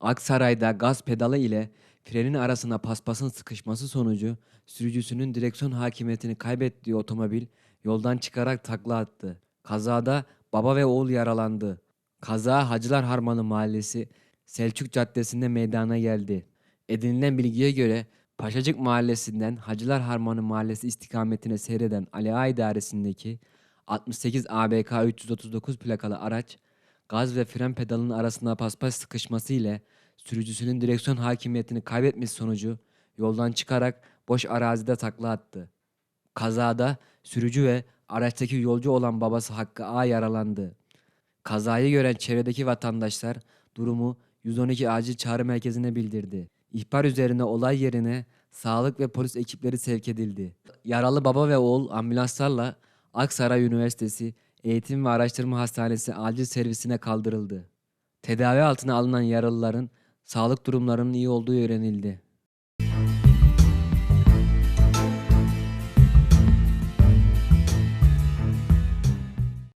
Aksaray'da gaz pedalı ile frenin arasına paspasın sıkışması sonucu sürücüsünün direksiyon hakimiyetini kaybettiği otomobil yoldan çıkarak takla attı. Kazada baba ve oğul yaralandı. Kaza Hacılar Harmanı Mahallesi Selçuk Caddesi'nde meydana geldi. Edinilen bilgiye göre Paşacık Mahallesi'nden Hacılar Harmanı Mahallesi istikametine seyreden Ali Ağa idaresindeki 68 ABK 339 plakalı araç gaz ve fren pedalının arasında paspas sıkışması ile sürücüsünün direksiyon hakimiyetini kaybetmesi sonucu yoldan çıkarak boş arazide takla attı. Kazada sürücü ve araçtaki yolcu olan babası Hakkı A yaralandı. Kazayı gören çevredeki vatandaşlar durumu 112 acil çağrı merkezine bildirdi. İhbar üzerine olay yerine sağlık ve polis ekipleri sevk edildi. Yaralı baba ve oğul ambulanslarla Aksaray Üniversitesi Eğitim ve Araştırma Hastanesi acil servisine kaldırıldı. Tedavi altına alınan yaralıların sağlık durumlarının iyi olduğu öğrenildi.